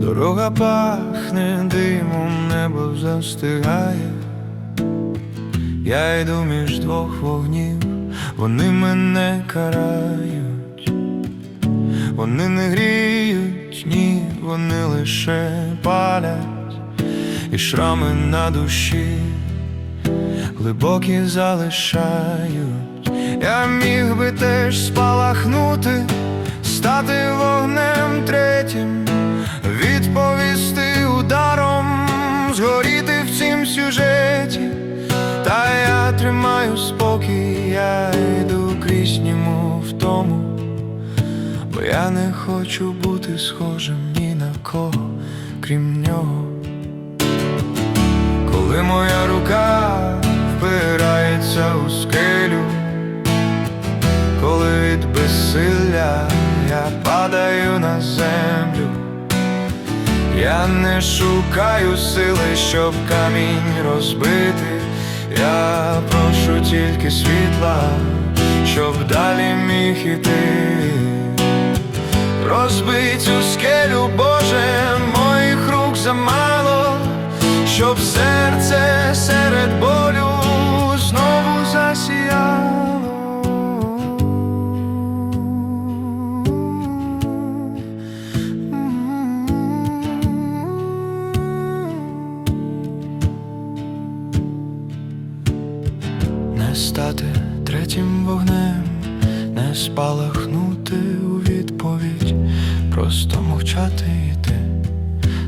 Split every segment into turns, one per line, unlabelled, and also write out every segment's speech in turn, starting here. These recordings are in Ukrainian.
Дорога пахне димом, небо застигає. Я йду між двох вогнів, вони мене карають, вони не гріють, ні, вони лише палять, і шрами на душі глибокі залишають. Я міг би теж спалахнути, стати вогнем третім, відповісти ударом, згоріти в цім сюжеті. Тримаю спокій, я йду крізь ньому в тому, бо я не хочу бути схожим ні на кого, крім нього. Коли моя рука впирається у скелю, коли від безсилля я падаю на землю, я не шукаю сили, щоб камінь розбити. Я прошу тільки світла, щоб далі міг іти. Розбий цю скелю, Боже, моїх рук замало, щоб серце стати третім вогнем, не спалахнути у відповідь, просто мовчати йти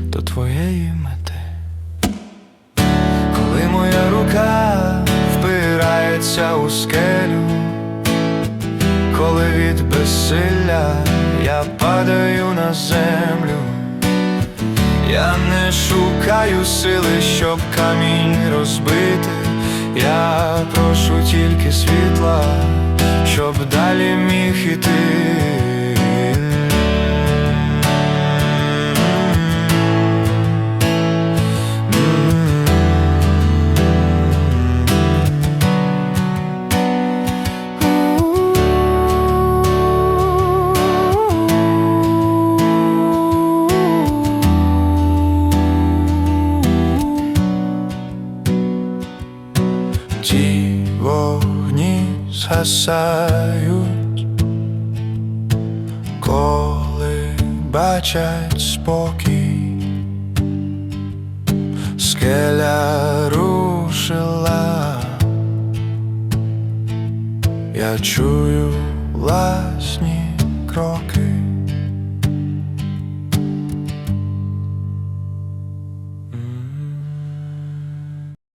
до твоєї мети. Коли моя рука впирається у скелю, коли від безсилля я падаю на землю. Я не шукаю сили, щоб камінь розбити. Прошу тільки світла, щоб далі міг іти. Згасають, коли бачать спокій, скеля рушила, я чую власні кроки.